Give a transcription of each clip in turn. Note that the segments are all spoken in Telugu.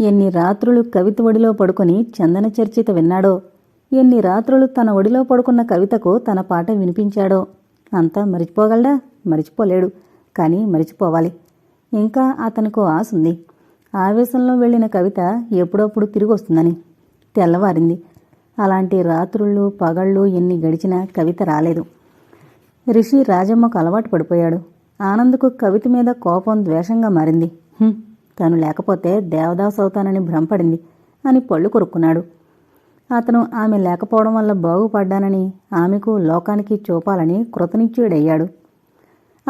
ఎన్ని రాత్రులు కవిత ఒడిలో పడుకొని చందన చర్చిత విన్నాడో? ఎన్ని రాత్రులు తన ఒడిలో పడుకున్న కవితకు తన పాట వినిపించాడో? అంతా మరిచిపోగలడా? మరిచిపోలేడు. కానీ మరిచిపోవాలి. ఇంకా అతనికి ఆశ ఉంది. ఆవేశంలో వెళ్ళిన కవిత ఎప్పుడప్పుడు తిరిగి వస్తుందని తెల్లవారింది. అలాంటి రాత్రుళ్ళు పగళ్ళు ఎన్ని గడిచినా కవిత రాలేదు. రిషి రాజమ్మకు అలవాటు పడిపోయాడు. ఆనంద్కు కవిత మీద కోపం ద్వేషంగా మారింది. తను లేకపోతే దేవదాస్ అవుతానని భ్రమపడింది అని పళ్ళు కొరుక్కున్నాడు. అతను ఆమె లేకపోవడం వల్ల బాగుపడ్డానని ఆమెకు లోకానికి చూపాలని కృతనిశ్చయుడయ్యాడు.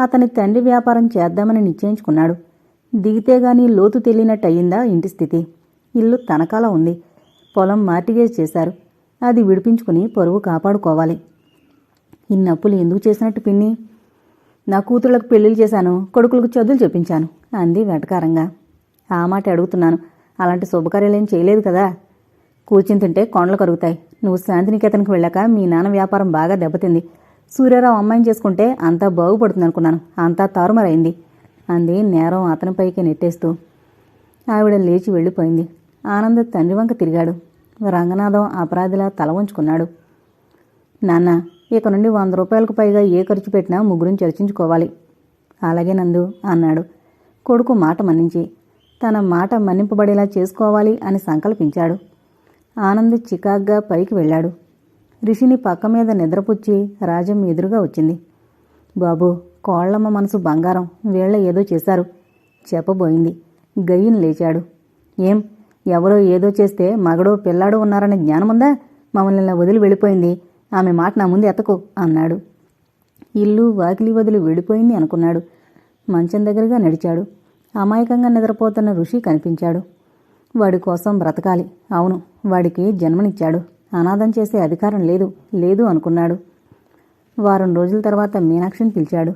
అతని తండ్రి వ్యాపారం చేద్దామని నిశ్చయించుకున్నాడు. దిగితే గాని లోతు తెలియనట్టు ఇంటి స్థితి. ఇల్లు తనకాల ఉంది. పొలం మార్టిగేజ్ చేశారు. అది విడిపించుకుని పరువు కాపాడుకోవాలి. ఇన్నప్పులు ఎందుకు చేసినట్టు పిన్ని? నా కూతుళ్ళకు పెళ్ళిళ్ళు చేశాను కొడుకులకు చదువులు చెప్పించాను అంది వెటకారంగా. ఆ మాట అడుగుతున్నాను. అలాంటి శుభకార్యాలేం చేయలేదు కదా. కూర్చుని తింటే కొండలు కరుగుతాయి. నువ్వు శాంతినికేతన్కి వెళ్ళాక మీ నాన్న వ్యాపారం బాగా దెబ్బతింది. సూర్యారావు అమ్మాయిని చేసుకుంటే అంతా బాగుపడుతుంది అనుకున్నాను. అంతా తారుమారైంది. అంది నేరం అతనిపైకి నెట్టేస్తూ. ఆవిడ లేచి వెళ్ళిపోయింది. ఆనంద్ తండ్రి వంక తిరిగాడు. రంగనాథం అపరాధిలా తల ఉంచుకున్నాడు నాన్న ఇక నుండి వంద రూపాయలకు పైగా ఏ ఖర్చు పెట్టినా ముగ్గురిని చర్చించుకోవాలి. అలాగే నందు అన్నాడు. కొడుకు మాట మన్నించి. తన మాట మన్నింపబడేలా చేసుకోవాలి అని సంకల్పించాడు. ఆనంద్ చికాగ్గా పైకి వెళ్ళాడు. రిషిని పక్క మీద నిద్రపుచ్చి రాజం ఎదురుగా వచ్చింది. బాబు కోళ్ళమ్మ మనసు బంగారం. వీళ్ళ ఏదో చేశారు. చెప్పబోయింది. గయ్యను లేచాడు. ఏం? ఎవరో ఏదో చేస్తే మగడో పిల్లాడో ఉన్నారనే జ్ఞానముందా? మమ్మల్ని ఇలా వదిలి వెళ్ళిపోయింది. ఆమె మాట నా ముందు ఎతకు అన్నాడు. ఇల్లు వాకిలి వదిలి వెళ్ళిపోయింది అనుకున్నాడు. మంచం దగ్గరగా నడిచాడు. అమాయకంగా నిద్రపోతున్న ఋషి కనిపించాడు. వాడి కోసం బ్రతకాలి. అవును వాడికి జన్మనిచ్చాడు. అనాథం చేసే అధికారం లేదు లేదు అనుకున్నాడు. వారం రోజుల తర్వాత మీనాక్షిని పిలిచాడు.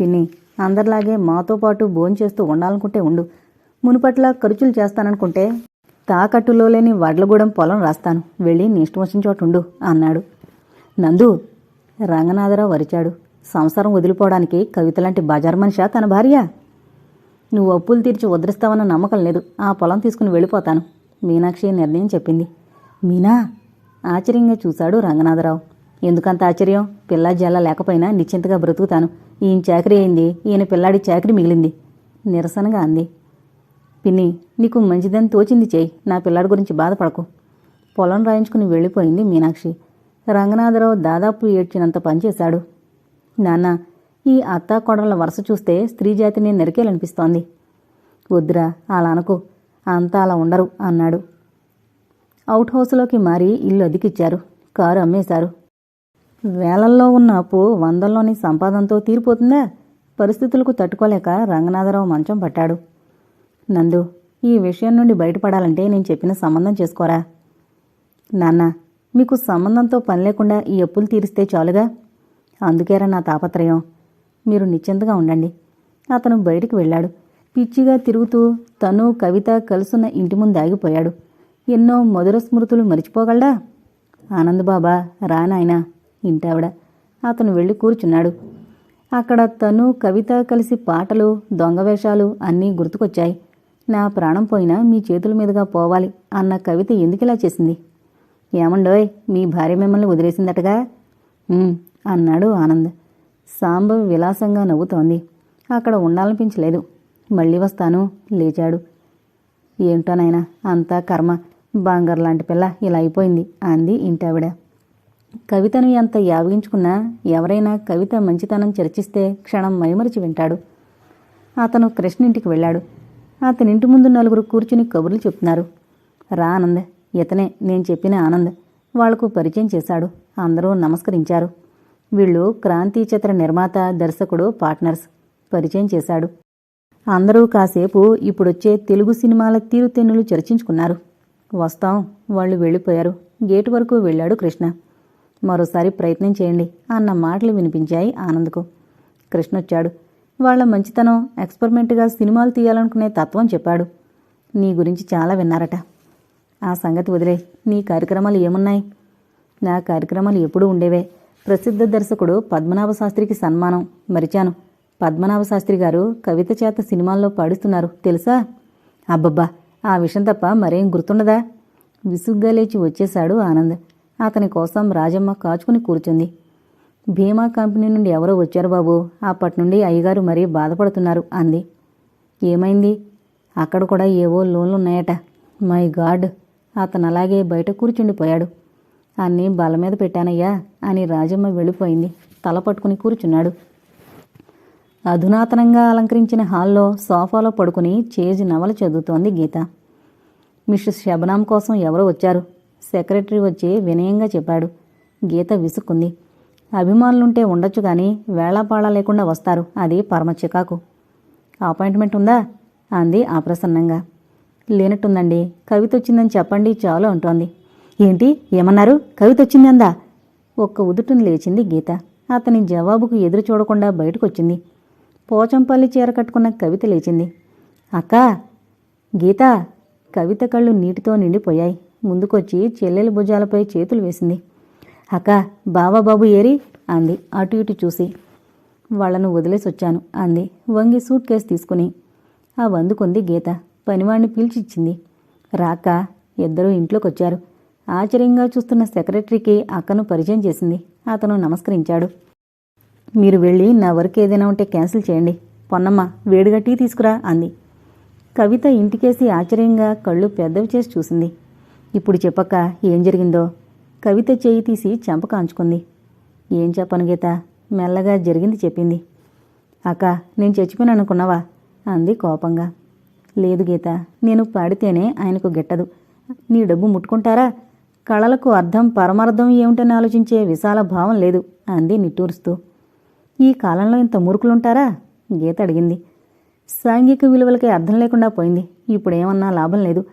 పిన్ని అందరిలాగే మాతో పాటు భోంచేస్తూ ఉండాలనుకుంటే ఉండు. మునుపట్ల ఖర్చులు చేస్తాననుకుంటే తాకట్టులో లేని వడ్లగూడెం పొలం రాస్తాను. వెళ్ళి నీ ఇష్టం వచ్చిన చోటు ఉండు అన్నాడు. నందు రంగనాథరావు వరిచాడు సంసారం వదిలిపోవడానికి కవిత లాంటి బజార్ మనిషా తన భార్య? నువ్వు అప్పులు తీర్చి వదిలిస్తావన్న నమ్మకం లేదు. ఆ పొలం తీసుకుని వెళ్ళిపోతాను. మీనాక్షి నిర్ణయం చెప్పింది. మీనా? ఆశ్చర్యంగా చూశాడు రంగనాథరావు. ఎందుకంత ఆశ్చర్యం? పిల్ల జల్ల లేకపోయినా నిశ్చింతగా బ్రతుకుతాను. ఈయన చాకరీ అయింది. ఈయన పిల్లాడి చాకరీ మిగిలింది. నిరసనగా అంది. పిన్ని నీకు మంచిదని తోచింది చేయి. నా పిల్లాడి గురించి బాధపడకు. పొలం రాయించుకుని వెళ్ళిపోయింది మీనాక్షి. రంగనాథరావు దాదాపు ఏడ్చినంత పనిచేశాడు నాన్న ఈ అత్త కొడల వరుస చూస్తే స్త్రీ జాతిని నరికేలనిపిస్తోంది. వద్దురా అలా అనుకో. అంతా అలా ఉండరు అన్నాడు. అవుట్ హౌస్లోకి మారి ఇల్లు అదికిచ్చారు కారు అమ్మేశారు. వేలల్లో ఉన్న అప్పు వందల్లోని సంపాదనతో తీరిపోతుందా? పరిస్థితులకు తట్టుకోలేక రంగనాథరావు మంచం పట్టాడు. నందు ఈ విషయం నుండి బయటపడాలంటే నేను చెప్పిన సంబంధం చేసుకోరా? నాన్న మీకు సంబంధంతో పని లేకుండా ఈ అప్పులు తీరిస్తే చాలుగా? అందుకేరా నా తాపత్రయం. మీరు నిశ్చింతగా ఉండండి. అతను బయటికి వెళ్ళాడు. పిచ్చిగా తిరుగుతూ తను కవిత కలుసున్న ఇంటి ముందు ఆగిపోయాడు. ఎన్నో మధుర స్మృతులు మరిచిపోగలడా? ఆనందబాబా రానాయనా ఇంటావిడ. అతను వెళ్ళి కూర్చున్నాడు. అక్కడ తను కవిత కలిసి పాటలు దొంగవేషాలు అన్నీ గుర్తుకొచ్చాయి. నా ప్రాణం పోయినా మీ చేతుల మీదుగా పోవాలి అన్న కవిత ఎందుకిలా చేసింది? ఏమండోయ్ మీ భార్య మిమ్మల్ని వదిలేసిందటగా? అన్నాడు ఆనంద్. సాంబవి విలాసంగా నవ్వుతోంది. అక్కడ ఉండాలనిపించలేదు. మళ్ళీ వస్తాను లేచాడు. ఏంటోనైనా అంతా కర్మ. బంగారు లాంటి పిల్ల ఇలా అయిపోయింది అంది ఇంటావిడ. కవితను ఎంత యావగించుకున్నా ఎవరైనా కవిత మంచితనం చర్చిస్తే క్షణం మైమరిచి వింటాడు. అతను కృష్ణ ఇంటికి వెళ్ళాడు. అతని ఇంటి ముందు నలుగురు కూర్చుని కబుర్లు చెప్తున్నారు. రా ఆనంద్ ఇతనే నేను చెప్పిన ఆనంద్. వాళ్ళకు పరిచయం చేశాడు. అందరూ నమస్కరించారు. వీళ్ళు క్రాంతి చిత్ర నిర్మాత దర్శకుడు పార్ట్నర్స్ పరిచయం చేశాడు. అందరూ కాసేపు ఇప్పుడొచ్చే తెలుగు సినిమాల తీరుతెన్నులు చర్చించుకున్నారు. వస్తాం వాళ్ళు వెళ్ళిపోయారు. గేటు వరకు వెళ్ళాడు కృష్ణ. మరోసారి ప్రయత్నం చేయండి అన్న మాటలు వినిపించాయి ఆనంద్కు. కృష్ణ వచ్చాడు. వాళ్ళ మంచితనం ఎక్స్పెరిమెంట్గా సినిమాలు తీయాలనుకునే తత్వం చెప్పాడు. నీ గురించి చాలా విన్నారట. ఆ సంగతి వదిలే నీ కార్యక్రమాలు ఏమున్నాయి? నా కార్యక్రమాలు ఎప్పుడూ ఉండేవే. ప్రసిద్ధ దర్శకుడు పద్మనాభ శాస్త్రికి సన్మానం. మరిచాను. పద్మనాభ శాస్త్రి గారు కవిత చేత సినిమాల్లో పాడిస్తున్నారు. తెలుసా? అబ్బబ్బా! ఆ విషయం తప్ప మరేం గుర్తుండదా? విసుగ్గా లేచి వచ్చేశాడు ఆనంద్. అతని కోసం రాజమ్మ కాచుకుని కూర్చుంది. భీమా కంపెనీ నుండి ఎవరో వచ్చారు బాబు? అప్పటి నుండి అయ్యగారు మరీ బాధపడుతున్నారు అంది. ఏమైంది? అక్కడ కూడా ఏవో లోన్లు ఉన్నాయట మై గాడ్! అతను అలాగే బయట కూర్చుండిపోయాడు. అన్నీ బల మీద పెట్టానయ్యా అని రాజమ్మ వెళ్ళిపోయింది. తల పట్టుకుని కూర్చున్నాడు. అధునాతనంగా అలంకరించిన హాల్లో సోఫాలో పడుకుని చేజ్ నవల చదువుతోంది గీత. మిస్టర్ శబనాం కోసం ఎవరో వచ్చారు. సెక్రటరీ వచ్చి వినయంగా చెప్పాడు. గీత విసుక్కుంది. అభిమానులుంటే ఉండొచ్చు కానీ వేళాపాళా లేకుండా వస్తారు. అది పరమ చికాకు. అపాయింట్మెంట్ ఉందా? అంది అప్రసన్నంగా. లేనట్టుందండి. కవిత వచ్చిందని చెప్పండి చాలు అంటోంది. ఏంటి? ఏమన్నారు? కవిత వచ్చింది అందా? ఒక్క ఉదుటును లేచింది గీత. అతని జవాబుకు ఎదురు చూడకుండా బయటకొచ్చింది. పోచంపల్లి చీర కట్టుకున్న కవిత లేచింది. అక్కా! గీత! కవిత కళ్ళు నీటితో నిండిపోయాయి. ముందుకొచ్చి చెల్లెలి భుజాలపై చేతులు వేసింది. అక్క! బావా బాబు ఏరి! అంది. అటు ఇటు చూసి. వాళ్ళను వదిలేసి వచ్చాను అంది. వంగి సూట్ కేసు తీసుకుని. ఆ వందుకుంది గీత. పనివాణ్ణి పిలిచిచ్చింది. రాక ఇద్దరూ ఇంట్లోకొచ్చారు. ఆశ్చర్యంగా చూస్తున్న సెక్రటరీకి అక్కను పరిచయం చేసింది. అతను నమస్కరించాడు. మీరు వెళ్ళి నా వర్క్ ఏదైనా ఉంటే క్యాన్సిల్ చేయండి. పొన్నమ్మ వేడిగా టీ తీసుకురా అంది. కవిత ఇంటికేసి ఆశ్చర్యంగా కళ్ళు పెద్దవి చేసి చూసింది. ఇప్పుడు చెప్పక్క ఏం జరిగిందో? కవిత చేయి తీసి చెంప కాంచుకుంది. ఏం చెప్పను గీత? మెల్లగా జరిగింది చెప్పింది. అక్క నేను చచ్చిపోయాను అనుకున్నావా? అంది కోపంగా. లేదు గీత నేను పాడితేనే ఆయనకు గిట్టదు. నీ డబ్బు ముట్టుకుంటారా? కళలకు అర్థం పరమార్థం ఏమిటని ఆలోచించే విశాల భావం లేదు అంది నిట్టూరుస్తూ. ఈ కాలంలో ఇంత మూర్ఖులుంటారా? గీత అడిగింది. సాంఘిక విలువలకి అర్థం లేకుండా పోయింది. ఇప్పుడేమన్నా లాభం లేదు.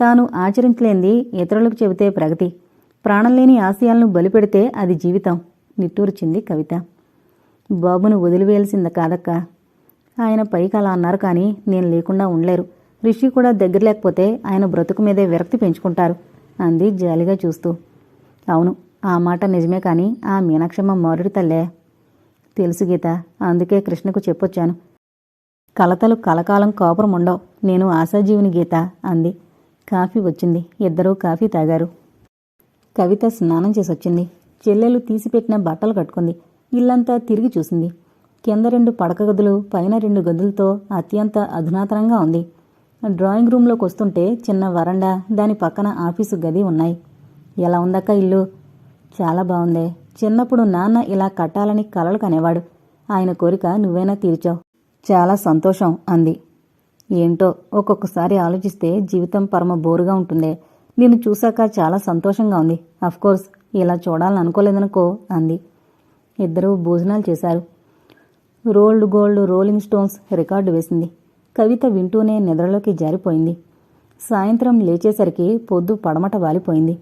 తాను ఆచరించలేంది ఇతరులకు చెబితే ప్రగతి. ప్రాణం లేని ఆశయాలను బలిపెడితే అది జీవితం నిట్టూర్చింది కవిత. బాబును వదిలివేయాల్సింద కాదక్క. ఆయన పైకి అలా అన్నారు కానీ నేను లేకుండా ఉండలేరు. రిషి కూడా దగ్గర లేకపోతే ఆయన బ్రతుకు మీదే విరక్తి పెంచుకుంటారు. అంది జాలిగా చూస్తూ. అవును ఆ మాట నిజమే కానీ ఆ మీనాక్షమ్మ మారుడి తల్లే. తెలుసు గీత అందుకే కృష్ణకు చెప్పొచ్చాను. కలతలు కలకాలం కాపురం ఉండవు. నేను ఆశాజీవుని గీత అంది. కాఫీ వచ్చింది. ఇద్దరూ కాఫీ తాగారు. కవిత స్నానం చేసొచ్చింది. చెల్లెలు తీసిపెట్టిన బట్టలు కట్టుకుంది. ఇల్లంతా తిరిగి చూసింది. కింద రెండు పడక గదులు పైన రెండు గదులతో అత్యంత అధునాతనంగా ఉంది. డ్రాయింగ్ రూమ్లోకి వస్తుంటే చిన్న వరండా దాని పక్కన ఆఫీసు గది ఉన్నాయి. ఎలా ఉందక్క ఇల్లు? చాలా బాగుందే. చిన్నప్పుడు నాన్న ఇలా కట్టాలని కలలు కనేవాడు. ఆయన కోరిక నువ్వైనా తీర్చావు. చాలా సంతోషం అంది. ఏంటో ఒక్కొక్కసారి ఆలోచిస్తే జీవితం పరమ బోరుగా ఉంటుందే. నిన్ను చూశాక చాలా సంతోషంగా ఉంది. అఫ్కోర్స్ ఇలా చూడాలని అనుకోలేదనుకో అంది. ఇద్దరూ భోజనాలు చేశారు. Rolled gold rolling stones record వేసింది. కవిత వింటూనే నిద్రలోకి జారిపోయింది. సాయంత్రం లేచేసరికి పొద్దు పడమట వాలిపోయింది.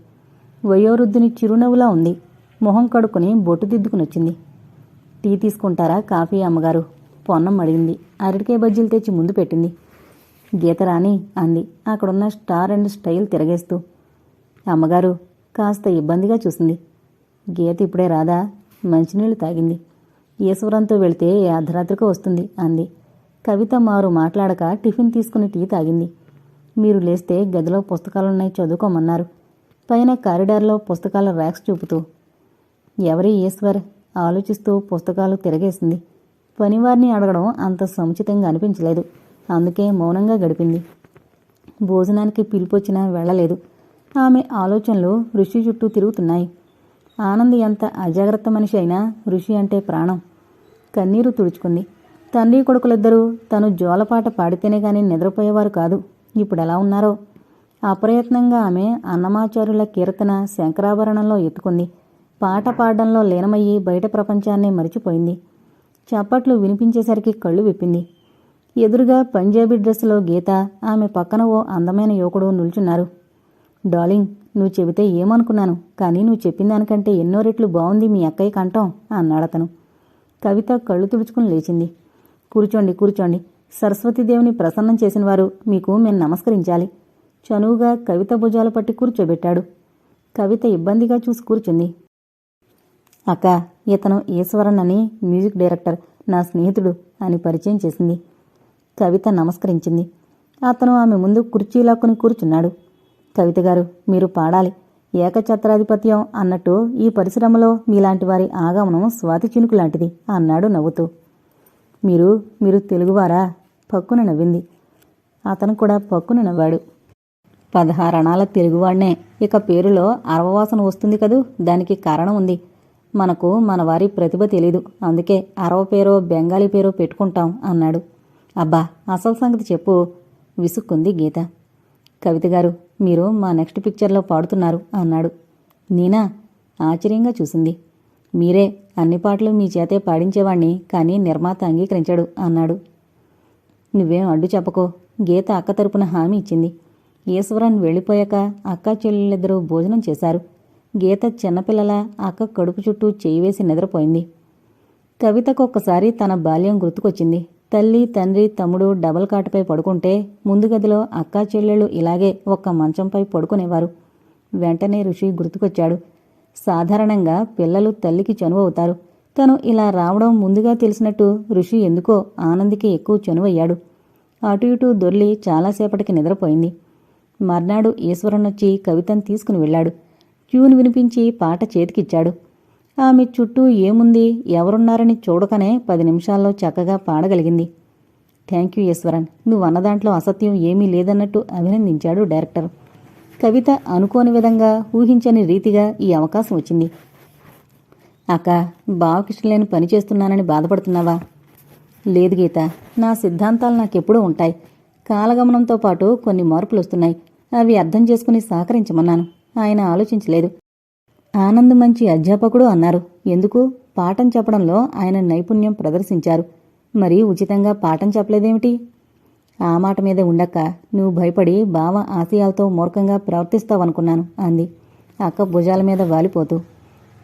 వయోవృద్ధుని చిరునవ్వులా ఉంది. మొహం కడుక్కుని బొట్టు దిద్దుకునొచ్చింది. టీ తీసుకుంటారా కాఫీ అమ్మగారు? పొన్నం అడిగింది. అరటికాయ బజ్జీలు తెచ్చి ముందు పెట్టింది. గీతరాణి అంది. అక్కడున్న స్టార్ అండ్ స్టైల్ తిరగేస్తూ. అమ్మగారు కాస్త ఇబ్బందిగా చూసింది. గీత ఇప్పుడే రాదా? మంచినీళ్ళు తాగింది. ఈశ్వరంతో వెళితే అర్ధరాత్రికో వస్తుంది అంది. కవిత మారు మాట్లాడక టిఫిన్ తీసుకుని టీ తాగింది. మీరు లేస్తే గదిలో పుస్తకాలున్నాయి చదువుకోమన్నారు. పైన కారిడార్లో పుస్తకాల ర్యాక్స్ చూపుతూ ఎవరి ఈశ్వర్? ఆలోచిస్తూ పుస్తకాలు తిరగేసింది. పనివారిని అడగడం అంత సముచితంగా అనిపించలేదు. అందుకే మౌనంగా గడిపింది. భోజనానికి పిలిపొచ్చినా వెళ్ళలేదు. ఆమె ఆలోచనలు ఋషి చుట్టూ తిరుగుతున్నాయి. ఆనంద్ ఎంత అజాగ్రత్త మనిషి అయినా ఋషి అంటే ప్రాణం. కన్నీరు తుడుచుకుంది. తండ్రి కొడుకులిద్దరూ తను జోలపాట పాడితేనే గాని నిద్రపోయేవారు కాదు. ఇప్పుడు ఎలా ఉన్నారో? అప్రయత్నంగా ఆమె అన్నమాచార్యుల కీర్తన శంకరాభరణంలో ఎత్తుకుంది. పాట పాడడంలో లీనమయ్యి బయట ప్రపంచాన్ని మరిచిపోయింది. చప్పట్లు వినిపించేసరికి కళ్ళు విప్పింది. ఎదురుగా పంజాబీ డ్రెస్సులో గీత ఆమె పక్కన ఓ అందమైన యువకుడు నిల్చున్నారు. డార్లింగ్ నువ్వు చెబితే ఏమనుకున్నాను? కానీ నువ్వు చెప్పిన దానికంటే ఎన్నో రెట్లు బాగుంది మీ అక్కయ్య కంఠం అన్నాడతను. కవిత కళ్ళు తుడుచుకుని లేచింది. కూర్చోండి కూర్చోండి. సరస్వతీదేవిని ప్రసన్నం చేసిన వారు మీకు మేము నమస్కరించాలి. చనువుగా కవిత భుజాలు పట్టి కూర్చోబెట్టాడు. కవిత ఇబ్బందిగా చూసి కూర్చుంది. అక్క ఇతను ఈశ్వరన్ అని మ్యూజిక్ డైరెక్టర్ నా స్నేహితుడు అని పరిచయం చేసింది. కవిత నమస్కరించింది. అతను ఆమె ముందు కుర్చీ లాక్కుని కూర్చున్నాడు. కవిత గారు మీరు పాడాలి. ఏకఛత్రాధిపత్యం అన్నట్టు ఈ పరిశ్రమలో మీలాంటి వారి ఆగమనం స్వాతి చినుకు లాంటిది అన్నాడు నవ్వుతూ. మీరు మీరు తెలుగువారా? పక్కున నవ్వింది. అతను కూడా పక్కున నవ్వాడు. పదహారణాల తెలుగువాడినే. ఇక పేరులో అరవవాసన వస్తుంది కదూ? దానికి కారణం ఉంది. మనకు మన వారి ప్రతిభ తెలీదు. అందుకే అరవ పేరో బెంగాలీ పేరో పెట్టుకుంటాం అన్నాడు. అబ్బా అసలు సంగతి చెప్పు. విసుక్కుంది గీత. కవిత గారు మీరు మా నెక్స్ట్ పిక్చర్లో పాడుతున్నారు అన్నాడు. నేనా ఆశ్చర్యంగా చూసింది. మీరే అన్ని పాటలు మీ చేతే పాడించేవాణ్ణి కానీ నిర్మాత అంగీకరించాడు అన్నాడు. నువ్వేం అడ్డు చెప్పకో. గీత అక్క తరపున హామీ ఇచ్చింది. ఈశ్వరన్ వెళ్ళిపోయాక అక్క చెల్లెళ్ళిద్దరూ భోజనం చేశారు. గీత చిన్నపిల్లల అక్క కడుపు చుట్టూ చేయి వేసి నిద్రపోయింది. కవితకు ఒక్కసారి తన బాల్యం గుర్తుకొచ్చింది. తల్లి తండ్రి తమ్ముడు డబల్ కాటుపై పడుకుంటే ముందు గదిలో అక్కా చెల్లెళ్ళు ఇలాగే ఒక్క మంచంపై పడుకునేవారు. వెంటనే ఋషి గుర్తుకొచ్చాడు. సాధారణంగా పిల్లలు తల్లికి చనువవుతారు తను ఇలా రావడం ముందుగా తెలిసినట్టు ఋషి ఎందుకో ఆనందికి ఎక్కువ చనువయ్యాడు. అటు ఇటు దొర్లి చాలాసేపటికి నిద్రపోయింది. మర్నాడు ఈశ్వరనొచ్చి కవితను తీసుకుని వెళ్ళాడు. ట్యూన్ వినిపించి పాట చేతికిచ్చాడు. ఆమె చుట్టూ ఏముంది ఎవరున్నారని చూడకనే పది నిమిషాల్లో చక్కగా పాడగలిగింది. థ్యాంక్ యూ ఈశ్వరన్ నువ్వు అన్న దాంట్లో అసత్యం ఏమీ లేదన్నట్టు అభినందించాడు డైరెక్టర్. కవిత అనుకోని విధంగా ఊహించని రీతిగా ఈ అవకాశం వచ్చింది. అక్క బావకిష్టం లేని పని చేస్తున్నానని బాధపడుతున్నావా? లేదు గీత నా సిద్ధాంతాలు నాకెప్పుడూ ఉంటాయి. కాలగమనంతో పాటు కొన్ని మార్పులు వస్తున్నాయి. అవి అర్థం చేసుకుని సహకరించమన్నాను. ఆయన ఆలోచించలేదు. ఆనంద్ మంచి అధ్యాపకుడు అన్నారు. ఎందుకు? పాఠం చెప్పడంలో ఆయన నైపుణ్యం ప్రదర్శించారు. మరి ఉచితంగా పాఠం చెప్పలేదేమిటి? ఆ మాట మీద ఉండక్క నువ్వు భయపడి బావ ఆశయాలతో మూర్ఖంగా ప్రవర్తిస్తావనుకున్నాను అంది. అక్క భుజాల మీద వాలిపోతూ.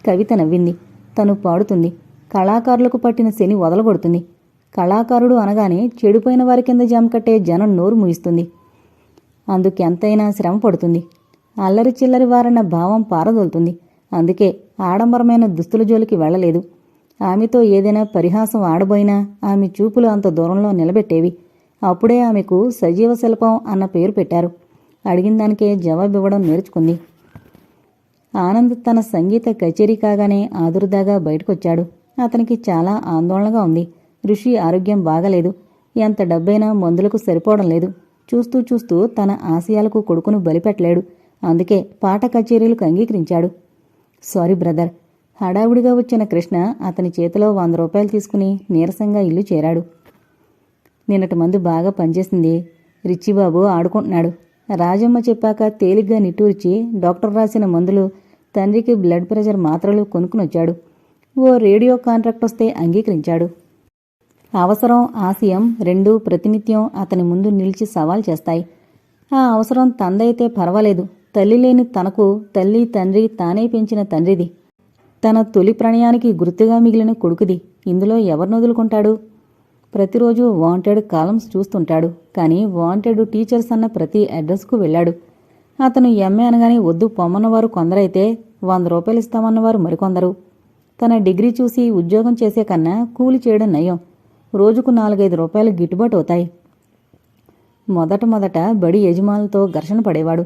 కవిత నవ్వింది. తను పాడుతుంది. కళాకారులకు పట్టిన శని వదలగొడుతుంది. కళాకారుడు అనగానే చెడిపోయిన వారి కింద జమ కట్టే జనం నోరు ముయిస్తుంది. అందుకెంతైనా శ్రమ పడుతుంది. అల్లరి చిల్లరి వారన్న భావం పారదోలుతుంది. అందుకే ఆడంబరమైన దుస్తుల జోలికి వెళ్ళలేదు. ఆమెతో ఏదైనా పరిహాసం ఆడబోయినా ఆమె చూపులు అంత దూరంలో నిలబెట్టేవి. అప్పుడే ఆమెకు సజీవ శిల్పం అన్న పేరు పెట్టారు. అడిగిన దానికే జవాబివ్వడం నేర్చుకుంది. ఆనంద్ తన సంగీత కచేరీ కాగానే ఆదురుదాగా బయటకొచ్చాడు. అతనికి చాలా ఆందోళనగా ఉంది. ఋషి ఆరోగ్యం బాగలేదు. ఎంత డబ్బైనా మందులకు సరిపోవడం లేదు. చూస్తూ చూస్తూ తన ఆశయాలకు కొడుకును బలిపెట్టలేడు. అందుకే పాట కచేరీలకు అంగీకరించాడు. Sorry brother. హడావుడిగా వచ్చిన కృష్ణ అతని చేతిలో వంద రూపాయలు తీసుకుని నీరసంగా ఇల్లు చేరాడు. నిన్నటి మందు బాగా పనిచేసింది. రిచ్చిబాబు ఆడుకుంటున్నాడు. రాజమ్మ చెప్పాక తేలిగ్గా నిట్టూర్చి డాక్టర్ రాసిన మందులు తండ్రికి బ్లడ్ ప్రెషర్ మాత్రలు కొనుక్కునొచ్చాడు. ఓ రేడియో కాంట్రాక్ట్ వస్తే అంగీకరించాడు. అవసరం ఆశయం రెండు ప్రతినిత్యం అతని ముందు నిలిచి సవాల్ చేస్తాయి. ఆ అవసరం తందైతే పర్వాలేదు. తల్లి లేని తనకు తల్లి తండ్రి తానే పెంచిన తండ్రిది. తన తొలి ప్రణయానికి గుర్తుగా మిగిలిన కొడుకుది. ఇందులో ఎవరినొదులుకుంటాడు ప్రతిరోజు వాంటెడ్ కాలమ్స్ చూస్తుంటాడు. కానీ వాంటెడ్ టీచర్స్ అన్న ప్రతి అడ్రస్కు వెళ్ళాడు. అతను ఎంఏ అనగానే వద్దు పొమ్మన్నవారు కొందరైతే వంద రూపాయలు ఇస్తామన్నవారు మరికొందరు. తన డిగ్రీ చూసి ఉద్యోగం చేసే కన్నా కూలి చేయడం నయం. రోజుకు నాలుగైదు రూపాయలు గిట్టుబాటు అవుతాయి. మొదట మొదట బడి యజమానులతో ఘర్షణ పడేవాడు.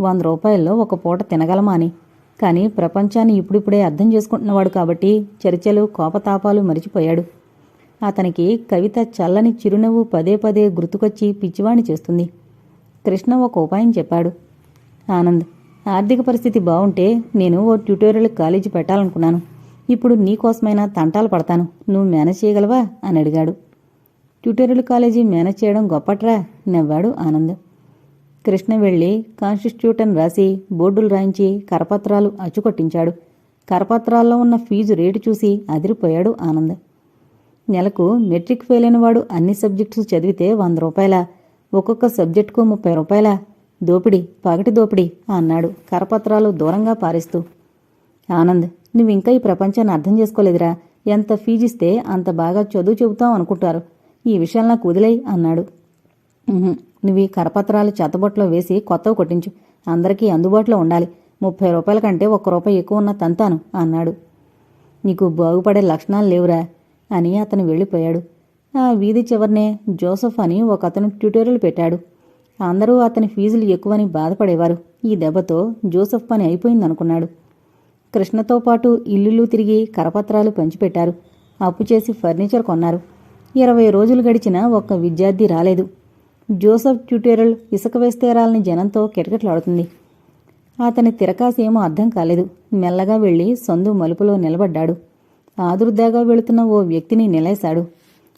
వంద రూపాయల్లో ఒక పూట తినగలమా అని. కానీ ప్రపంచాన్ని ఇప్పుడిప్పుడే అర్థం చేసుకుంటున్నవాడు కాబట్టి చర్చలు కోపతాపాలు మరిచిపోయాడు. అతనికి కవిత చల్లని చిరునవ్వు పదే పదే గుర్తుకొచ్చి పిచ్చివాణి చేస్తుంది. కృష్ణ ఒక ఉపాయం చెప్పాడు. ఆనంద్ ఆర్థిక పరిస్థితి బాగుంటే నేను ఓ ట్యూటోరియల్ కాలేజీ పెట్టాలనుకున్నాను. ఇప్పుడు నీకోసమైనా తంటాలు పడతాను. నువ్వు మేనేజ్ చేయగలవా? అని అడిగాడు. ట్యూటోరియల్ కాలేజీ మేనేజ్ చేయడం గొప్పట్రా? నవ్వాడు ఆనంద్. కృష్ణ వెళ్ళి కాన్స్టిట్యూటన్ రాసి బోర్డులు రాయించి కరపత్రాలు అచ్చుకొట్టించాడు. కరపత్రాల్లో ఉన్న ఫీజు రేటు చూసి అదిరిపోయాడు ఆనంద్. నెలకు మెట్రిక్ ఫెయిల్ అయినవాడు అన్ని సబ్జెక్ట్స్ చదివితే వంద రూపాయల? ఒక్కొక్క సబ్జెక్టుకు ముప్పై రూపాయల? దోపిడి పగటి దోపిడి అన్నాడు కరపత్రాలు దూరంగా పారేస్తూ. ఆనంద్ నువ్వింకా ఈ ప్రపంచాన్ని అర్థం చేసుకోలేదురా. ఎంత ఫీజిస్తే అంత బాగా చదువు చెబుతావు అనుకుంటారు. ఈ విషయాలు నాకు వదిలేయి అన్నాడు. నువ్వు ఈ కరపత్రాలు చెత్తబొట్లో వేసి కొత్తవి కొట్టించు. అందరికీ అందుబాటులో ఉండాలి. ముప్పై రూపాయల కంటే ఒక్క రూపాయి ఎక్కువ ఉన్న తంతాను అన్నాడు. నీకు బాగుపడే లక్షణాలు లేవురా. అని అతను వెళ్ళిపోయాడు. ఆ వీధి చివరనే జోసఫ్ అని ఒక అతను ట్యూటోరియల్ పెట్టాడు. అందరూ అతని ఫీజులు ఎక్కువని బాధపడేవారు. ఈ దెబ్బతో జోసఫ్ పని అయిపోయిందనుకున్నాడు. కృష్ణతో పాటు ఇల్లులు తిరిగి కరపత్రాలు పంచిపెట్టారు. అప్పు చేసి ఫర్నిచర్ కొన్నారు. ఇరవై రోజులు గడిచిన ఒక్క విద్యార్థి రాలేదు. జోసఫ్ ట్యూటోరియల్ ఇసుక వేస్తే రాలని జనంతో కిటకిటలాడుతుంది. అతని తిరకాసేమో అర్థం కాలేదు. మెల్లగా వెళ్ళి సందు మలుపులో నిలబడ్డాడు. ఆదుర్దాగా వెళుతున్న ఓ వ్యక్తిని నిలేశాడు.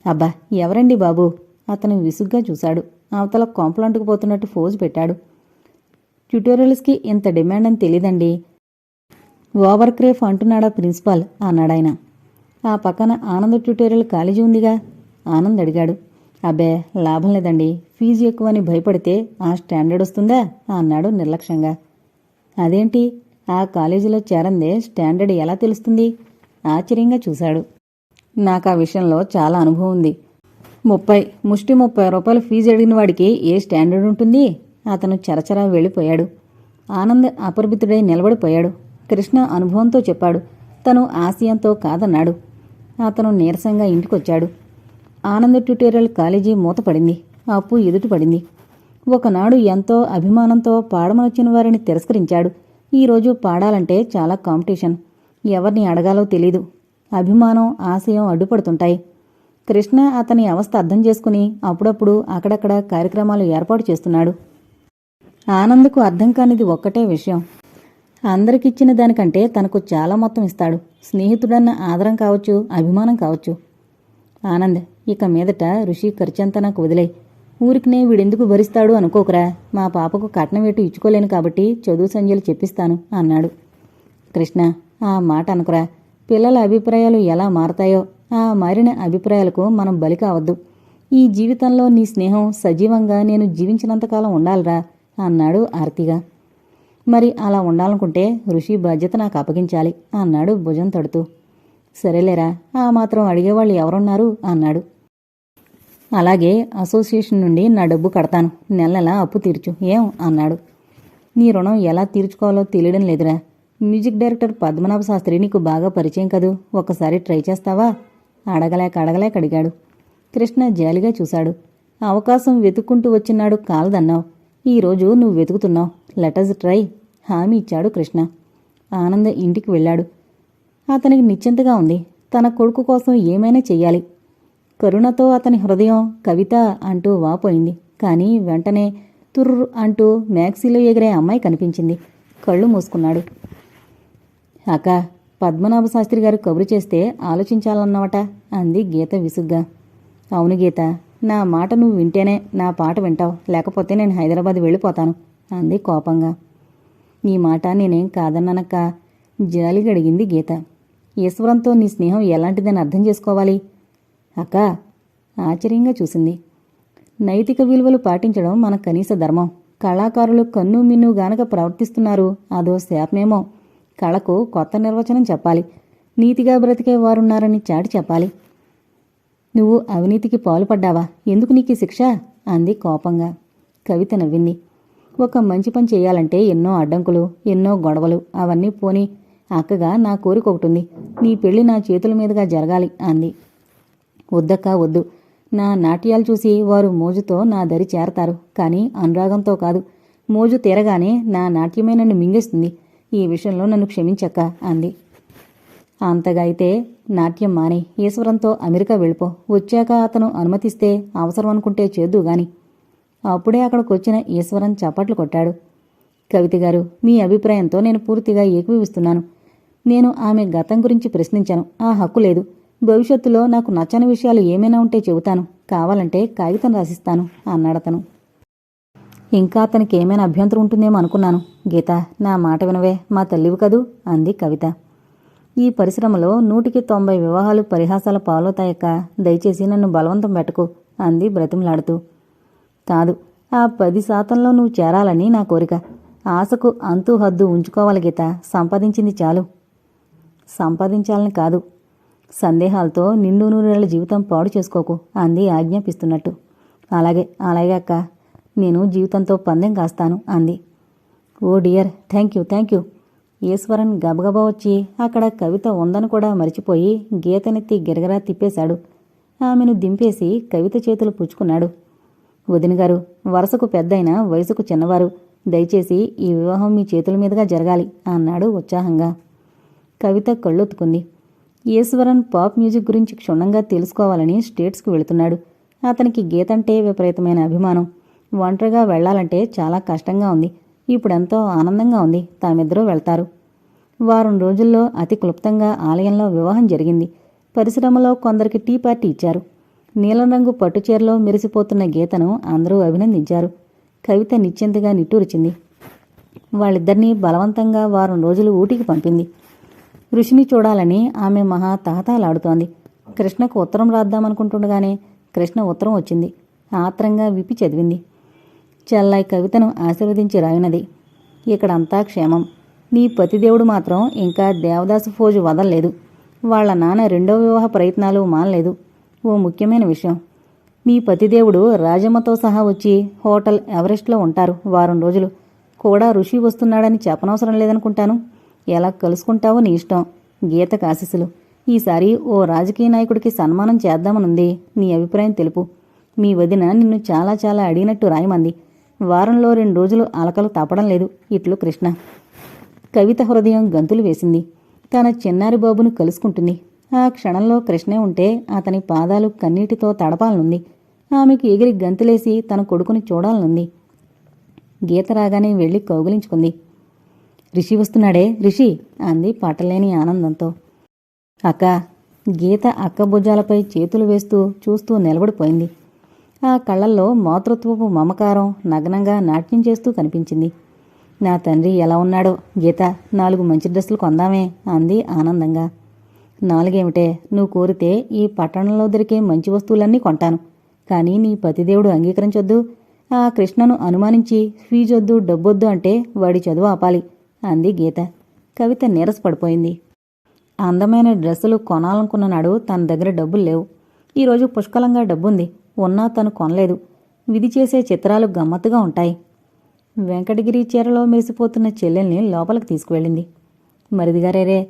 అబ్బా ఎవరండి బాబు? అతను విసుగ్గా చూశాడు. అవతల కొంపలంటుకుపోతున్నట్టు ఫోజు పెట్టాడు. ట్యూటోరియల్స్కి ఇంత డిమాండ్ అని తెలీదండి. ఓవర్ క్రేఫ్ అంటున్నాడా ప్రిన్సిపాల్? అన్నాడాయన. ఆ పక్కన ఆనంద్ ట్యూటోరియల్ కాలేజీ ఉందిగా? ఆనంద్ అడిగాడు. అబ్బే లాభం లేదండి. ఫీజు ఎక్కువని భయపడితే ఆ స్టాండర్డ్ వస్తుందా? అన్నాడు నిర్లక్ష్యంగా. అదేంటి? ఆ కాలేజీలో చేరందే స్టాండర్డ్ ఎలా తెలుస్తుంది? ఆశ్చర్యంగా చూశాడు. నాకు ఆ విషయంలో చాలా అనుభవం ఉంది. ముప్పై ముష్టి ముప్పై రూపాయలు ఫీజు అడిగిన వాడికి ఏ స్టాండర్డ్ ఉంటుంది? అతను చరచరా వెళ్ళిపోయాడు. ఆనంద్ అపరిమితుడై నిలబడిపోయాడు. కృష్ణ అనుభవంతో చెప్పాడు తను ఆశయంతో కాదన్నాడు. అతను నీరసంగా ఇంటికొచ్చాడు. ఆనంద్ ట్యూటోరియల్ కాలేజీ మూతపడింది. అప్పు ఎదుటిపడింది. ఒకనాడు ఎంతో అభిమానంతో పాడమనొచ్చిన వారిని తిరస్కరించాడు. ఈరోజు పాడాలంటే చాలా కాంపిటీషన్. ఎవరిని అడగాలో తెలీదు. అభిమానం ఆశయం అడ్డుపడుతుంటాయి. కృష్ణ అతని అవస్థ అర్థం చేసుకుని అప్పుడప్పుడు అక్కడక్కడ కార్యక్రమాలు ఏర్పాటు చేస్తున్నాడు. ఆనంద్కు అర్థం కానిది ఒక్కటే విషయం. అందరికిచ్చిన దానికంటే తనకు చాలా మొత్తం ఇస్తాడు. స్నేహితుడన్న ఆదరం కావచ్చు అభిమానం కావచ్చు. ఆనంద్ ఇక మీదట ఋషి ఖర్చంతా నాకు వదిలే ఊరికినే వీడెందుకు భరిస్తాడు అనుకోకురా. మా పాపకు కట్నం వేటు ఇచ్చుకోలేను కాబట్టి చదువు సంజయలు చెప్పిస్తాను అన్నాడు. కృష్ణ ఆ మాట అనుకురా. పిల్లల అభిప్రాయాలు ఎలా మారతాయో ఆ మారిన అభిప్రాయాలకు మనం బలి కావద్దు. ఈ జీవితంలో నీ స్నేహం సజీవంగా నేను జీవించినంతకాలం ఉండాలిరా అన్నాడు ఆర్తిగా. మరి అలా ఉండాలనుకుంటే ఋషి బాధ్యత నాకు అప్పగించాలి అన్నాడు భుజం తడుతూ. సరేలేరా ఆ మాత్రం అడిగేవాళ్ళు ఎవరున్నారు అన్నాడు. అలాగే అసోసియేషన్ నుండి నా డబ్బు కడతాను. నెల నెల అప్పు తీర్చు ఏం? అన్నాడు. నీ రుణం ఎలా తీర్చుకోవాలో తెలియడం లేదురా. మ్యూజిక్ డైరెక్టర్ పద్మనాభ శాస్త్రి నీకు బాగా పరిచయం కదూ? ఒక్కసారి ట్రై చేస్తావా? అడగలేక అడగలేక అడిగాడు. కృష్ణ జాలిగా చూశాడు. అవకాశం వెతుక్కుంటూ వచ్చినాడు కాలదన్నావు. ఈరోజు నువ్వు వెతుకుతున్నావు. లెటర్స్ ట్రై హామీ ఇచ్చాడు కృష్ణ. ఆనంద ఇంటికి వెళ్ళాడు. అతనికి నిశ్చింతగా ఉంది. తన కొడుకు కోసం ఏమైనా చెయ్యాలి. కరుణతో అతని హృదయం కవిత అంటూ వాపోయింది. కానీ వెంటనే తుర్రు అంటూ మ్యాక్సీలో ఎగిరే అమ్మాయి కనిపించింది. కళ్ళు మూసుకున్నాడు. అక్క పద్మనాభ శాస్త్రి గారు కబురు చేస్తే ఆలోచించాలన్నవట అంది గీత విసుగ్గా. అవును గీత నా మాట నువ్వు వింటేనే నా పాట వింటావు లేకపోతే నేను హైదరాబాద్ వెళ్ళిపోతాను అంది కోపంగా. నీ మాట నేనేం కాదన్నానక్క జాలిగడిగింది గీత. ఈశ్వరంతో నీ స్నేహం ఎలాంటిదని అర్థం చేసుకోవాలి? అక్క ఆశ్చర్యంగా చూసింది. నైతిక విలువలు పాటించడం మన కనీస ధర్మం. కళాకారులు కన్ను మిన్ను గానక ప్రవర్తిస్తున్నారు అదో శాపమేమో. కళకు కొత్త నిర్వచనం చెప్పాలి. నీతిగా బ్రతికే వారున్నారని చాటి చెప్పాలి. నువ్వు అవినీతికి పాల్పడ్డావా? ఎందుకు నీకు శిక్ష? అంది కోపంగా. కవిత నవ్వింది. ఒక మంచి పని చేయాలంటే ఎన్నో అడ్డంకులు ఎన్నో గొడవలు అవన్నీ పోని అక్కగా నా కోరిక ఒకటి ఉంది నీ పెళ్ళి నా చేతుల మీదుగా జరగాలి అంది. వద్దక్క వద్దు. నా నాట్యాలు చూసి వారు మోజుతో నా దరి చేరతారు. కానీ అనురాగంతో కాదు. మోజు తీరగానే నా నాట్యమే నన్ను మింగేస్తుంది. ఈ విషయంలో నన్ను క్షమించక్క అంది. అంతగా అయితే నాట్యం మాని ఈశ్వరంతో అమెరికా వెళ్ళిపో. వచ్చాక అతను అనుమతిస్తే అవసరం అనుకుంటే చేద్దు గాని. అప్పుడే అక్కడికొచ్చిన ఈశ్వరన్ చప్పట్లు కొట్టాడు. కవిత గారు మీ అభిప్రాయంతో నేను పూర్తిగా ఏకీవిస్తున్నాను నేను ఆమె గతం గురించి ప్రశ్నించాను. ఆ హక్కు లేదు. భవిష్యత్తులో నాకు నచ్చని విషయాలు ఏమైనా ఉంటే చెబుతాను. కావాలంటే కాగితం రాసిస్తాను అన్నాడతను. ఇంకా అతనికి ఏమైనా అభ్యంతరం ఉంటుందేమో అనుకున్నాను. గీత నా మాట వినవే మా తల్లివి కదూ? అంది కవిత. ఈ పరిశ్రమలో నూటికి తొంభై వివాహాలు పరిహాసాల పాలవుతాయక్క. దయచేసి నన్ను బలవంతం పెట్టకు అంది బ్రతిమలాడుతూ. కాదు ఆ పది శాతంలో నువ్వు చేరాలని నా కోరిక. ఆశకు అంతు హద్దు ఉంచుకోవాలి గీత. సంపాదించింది చాలు. సంపాదించాలని కాదు. సందేహాలతో నిండు నూరేళ్ళ జీవితం పాడు చేసుకోకు అంది ఆజ్ఞాపిస్తున్నట్టు. అలాగే అలాగే అక్క. నేను జీవితంతో పందెం కాస్తాను అంది. ఓ dear thank you thank you. Eswaran గబగబా వచ్చి అక్కడ కవిత ఉందని కూడా మరిచిపోయి గీతనెత్తి గిరగరా తిప్పేశాడు. ఆమెను దింపేసి కవిత చేతులు పుచ్చుకున్నాడు. వదిన గారు వరసకు పెద్దయిన వయసుకు చిన్నవారు దయచేసి ఈ వివాహం మీ చేతుల మీదుగా జరగాలి అన్నాడు ఉత్సాహంగా. కవిత కళ్ళొత్తుకుంది. ఈశ్వరన్ పాప్ మ్యూజిక్ గురించి క్షుణ్ణంగా తెలుసుకోవాలని స్టేట్స్కు వెళుతున్నాడు. అతనికి గీతంటే విపరీతమైన అభిమానం. ఒంటరిగా వెళ్ళాలంటే చాలా కష్టంగా ఉంది. ఇప్పుడెంతో ఆనందంగా ఉంది. తామిద్దరూ వెళ్తారు. వారం రోజుల్లో అతి క్లుప్తంగా ఆలయంలో వివాహం జరిగింది. పరిశ్రమలో కొందరికి టీ పార్టీ ఇచ్చారు. నీలం రంగు పట్టుచీరలో మెరిసిపోతున్న గీతను అందరూ అభినందించారు. కవిత నిశ్చింతగా నిట్టూరిచింది. వాళ్ళిద్దరినీ బలవంతంగా వారం రోజులు ఊటికి పంపింది. ఋషిని చూడాలని ఆమె మహా తహతాలాడుతోంది కృష్ణకు ఉత్తరం రాద్దామనుకుంటుండగానే కృష్ణ ఉత్తరం వచ్చింది. ఆత్రంగా విప్పి చదివింది. చెల్లాయి కవితను ఆశీర్వదించి రాయినది. ఇక్కడంతా క్షేమం. నీ పతిదేవుడు మాత్రం ఇంకా దేవదాసు ఫోజు వదలలేదు. వాళ్ళ నాన్న రెండో వివాహ ప్రయత్నాలు మానలేదు. ఓ ముఖ్యమైన విషయం. మీ పతిదేవుడు రాజమ్మతో సహా వచ్చి హోటల్ ఎవరెస్ట్లో ఉంటారు వారం రోజులు. కూడా ఋషి వస్తున్నాడని చెప్పనవసరం లేదనుకుంటాను. ఎలా కలుసుకుంటావో నీ ఇష్టం. గీత కాశిసులు. ఈసారి ఓ రాజకీయ నాయకుడికి సన్మానం చేద్దామనుంది నీ అభిప్రాయం తెలుపు. మీ వదిన నిన్ను చాలా చాలా అడిగినట్టు రాయమంది. వారంలో రెండు రోజులు అలకలు తప్పడం లేదు. ఇట్లు కృష్ణ. కవిత హృదయం గంతులు వేసింది. తన చిన్నారి బాబును కలుసుకుంటుంది. ఆ క్షణంలో కృష్ణే ఉంటే అతని పాదాలు కన్నీటితో తడపాలనుంది. ఆమెకు ఎగిరి గంతులేసి తన కొడుకుని చూడాలనుంది. గీత రాగానే వెళ్ళి కౌగిలించుకుంది. రిషి వస్తున్నాడే రిషి! అంది పట్టలేని ఆనందంతో. అక్క గీత అక్క భుజాలపై చేతులు వేస్తూ చూస్తూ నిలబడిపోయింది. ఆ కళ్ళల్లో మాతృత్వపు మమకారం నగ్నంగా నాట్యం చేస్తూ కనిపించింది. నా తండ్రి ఎలా ఉన్నాడో గీత నాలుగు మంచి డ్రెస్సులు కొందామే అంది ఆనందంగా. నాలుగేమిటే నువ్వు కోరితే ఈ పట్టణంలో దొరికే మంచి వస్తువులన్నీ కొంటాను. కానీ నీ పతిదేవుడు అంగీకరించొద్దు. ఆ కృష్ణను అనుమానించి ఫీజొద్దు డబ్బొద్దు అంటే వాడి చదువు ఆపాలి అంది గీత. కవిత నీరసపడిపోయింది. అందమైన డ్రెస్సులు కొనాలనుకున్న నాడు తన దగ్గర డబ్బులు లేవు. ఈరోజు పుష్కలంగా డబ్బుంది. ఉన్నా తను కొనలేదు. విధి చేసే చిత్రాలు గమ్మత్తుగా ఉంటాయి. వెంకటగిరి చీరలో మెరిసిపోతున్న చెల్లెల్ని లోపలికి తీసుకువెళ్ళింది. మరిదిగారేరే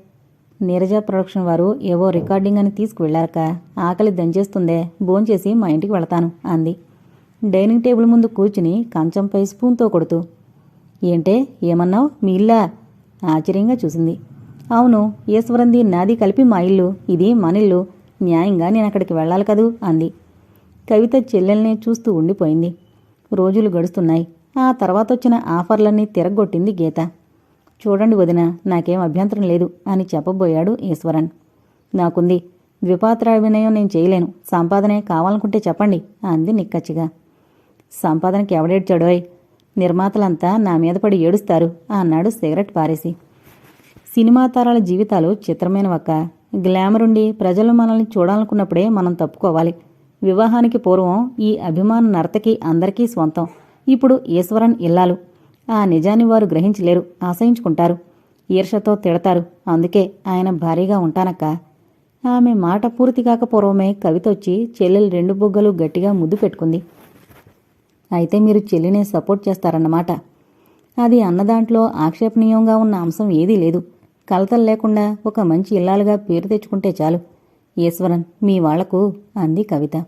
నీరజ ప్రొడక్షన్ వారు ఏవో రికార్డింగ్ అని తీసుకువెళ్ళారక ఆకలి దంచేస్తుందే భోంచేసి మా ఇంటికి వెళతాను అంది. డైనింగ్ టేబుల్ ముందు కూర్చుని కంచంపై స్పూన్తో కొడుతూ ఏంటే ఏమన్నావు? మీ ఇల్లా? ఆశ్చర్యంగా చూసింది. అవును ఈశ్వరంది నాది కలిపి మా ఇల్లు. ఇది మనిల్లు న్యాయంగా నేను అక్కడికి వెళ్ళాలి కదూ? అంది. కవిత చెల్లెల్ని చూస్తూ ఉండిపోయింది. రోజులు గడుస్తున్నాయి. ఆ తర్వాత వచ్చిన ఆఫర్లన్నీ తిరగొట్టింది గీత. చూడండి వదిన నాకేం అభ్యంతరం లేదు అని చెప్పబోయాడు ఈశ్వరన్. నాకుంది. ద్విపాత్రాభినయం నేను చేయలేను. సంపాదనే కావాలనుకుంటే చెప్పండి అంది నిక్కచ్చిగా. సంపాదనకి ఎవడేడ్చాడోయ్ నిర్మాతలంతా నా మీద పడి ఏడుస్తారు అన్నాడు సిగరెట్ పారేసి. సినిమా తారాల జీవితాలు చిత్రమైనవక్క. గ్లామర్ ఉండి ప్రజలు మనల్ని చూడాలనుకున్నప్పుడే మనం తప్పుకోవాలి. వివాహానికి పూర్వం ఈ అభిమాన నర్తకి అందరికీ స్వంతం. ఇప్పుడు ఈశ్వరన్ ఇల్లాలు. ఆ నిజాన్ని వారు గ్రహించలేరు ఆశయించుకుంటారు. ఈర్షతో తిడతారు. అందుకే ఆయన భారీగా ఉంటానక్క. ఆమె మాట పూర్తి కాక పూర్వమే కవితొచ్చి చెల్లెలు రెండు బుగ్గలు గట్టిగా ముద్దు పెట్టుకుంది. అయితే మీరు చెల్లినే సపోర్ట్ చేస్తారన్నమాట. అది అన్నదాంట్లో ఆక్షేపణీయంగా ఉన్న అంశం ఏదీ లేదు. కలతలు లేకుండా ఒక మంచి ఇల్లాలుగా పేరు తెచ్చుకుంటే చాలు. ఈశ్వరన్ మీ వాళ్ళకు అంది కవిత.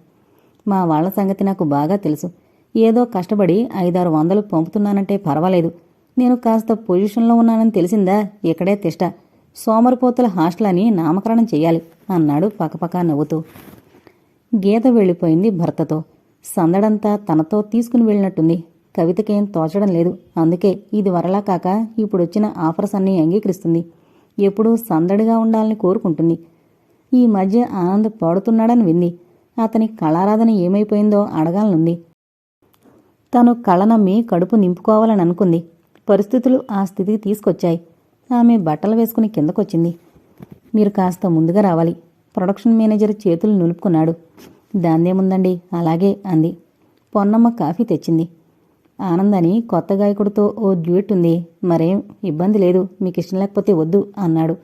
మా వాళ్ళ సంగతి నాకు బాగా తెలుసు. ఏదో కష్టపడి ఐదారు వందలు పంపుతున్నానంటే పర్వాలేదు. నేను కాస్త పొజిషన్లో ఉన్నానని తెలిసిందా? ఇక్కడే తిష్ట. సోమరిపోతుల హాస్టల్ అని నామకరణం చెయ్యాలి అన్నాడు పకపకా నవ్వుతూ. గీత వెళ్ళిపోయింది భర్తతో. సందడంతా తనతో తీసుకుని వెళ్ళినట్టుంది. కవితకేం తోచడం లేదు. అందుకే ఇది వరలా కాక ఇప్పుడొచ్చిన ఆఫర్స్ అన్నీ అంగీకరిస్తుంది. ఎప్పుడూ సందడిగా ఉండాలని కోరుకుంటుంది. ఈ మధ్య ఆనంద్ పాడుతున్నాడని వింది అతని కళారాధన ఏమైపోయిందో అడగాలనుంది. తను కళ నమ్మి కడుపు నింపుకోవాలని అనుకుంది. పరిస్థితులు ఆ స్థితికి తీసుకొచ్చాయి. ఆమె బట్టలు వేసుకుని కిందకొచ్చింది. మీరు కాస్త ముందుగా రావాలి. ప్రొడక్షన్ మేనేజర్ చేతులు నులుపుకున్నాడు. దాందేముందండి అలాగే అంది. పొన్నమ్మ కాఫీ తెచ్చింది. ఆనందని కొత్త గాయకుడితో ఓ డ్యూట్ ఉంది. మరేం ఇబ్బంది లేదు. మీకు ఇష్టం లేకపోతే వద్దు అన్నాడు.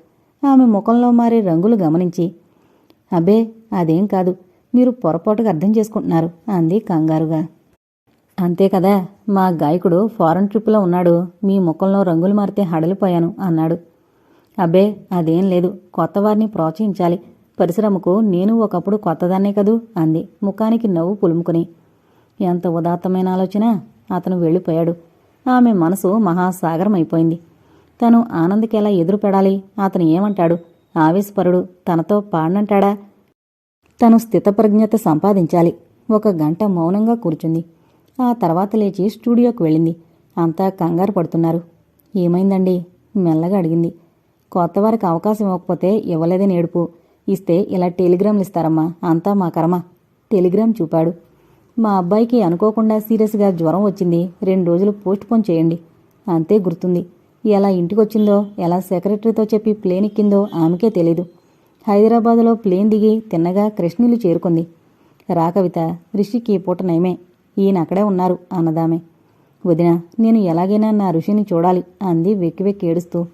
ఆమె ముఖంలో మారే రంగులు గమనించి అబ్బే అదేం కాదు. మీరు పొరపాటుగా అర్థం చేసుకుంటున్నారు అంది కంగారుగా. అంతే కదా. మా గాయకుడు ఫారెన్ ట్రిప్లో ఉన్నాడు. మీ ముఖంలో రంగులు మారితే హడలిపోయాను అన్నాడు. అబ్బే అదేం లేదు. కొత్తవారిని ప్రోత్సహించాలి. పరిశ్రమకు నేను ఒకప్పుడు కొత్తదాన్నే కదూ అంది ముఖానికి నవ్వు పులుముకుని. ఎంత ఉదాత్తమైన ఆలోచన. అతను వెళ్ళిపోయాడు. ఆమె మనసు మహాసాగరం అయిపోయింది తను ఆనంద్కి ఎలా అతను ఏమంటాడు? ఆవేశపరుడు తనతో పాడనంటాడా తను స్థితప్రజ్ఞత సంపాదించాలి. ఒక గంట మౌనంగా కూర్చుంది. ఆ తర్వాత లేచి స్టూడియోకి వెళ్ళింది. అంతా కంగారు పడుతున్నారు. ఏమైందండి? మెల్లగా అడిగింది. కొత్తవారికి అవకాశం ఇవ్వకపోతే ఇవ్వలేదని ఏడుపు ఇస్తే ఇలా టెలిగ్రామ్లు ఇస్తారమ్మా. అంతా మా కర్మ. టెలిగ్రామ్ చూపాడు. మా అబ్బాయికి అనుకోకుండా సీరియస్గా జ్వరం వచ్చింది. రెండు రోజులు పోస్ట్ పోన్ చేయండి. అంతే గుర్తుంది. ఎలా ఇంటికొచ్చిందో ఎలా సెక్రటరీతో చెప్పి ప్లేన్ ఎక్కిందో ఆమెకే తెలీదు. హైదరాబాదులో ప్లేన్ దిగి తిన్నగా కృష్ణులు చేరుకుంది. రా కవిత రిషికి ఈ పూట నయమే. ఈయన అక్కడే ఉన్నారు అన్నదామె. వదిన నేను ఎలాగైనా నా ఋషిని చూడాలి అంది వెక్కి వెక్కి ఏడుస్తూ.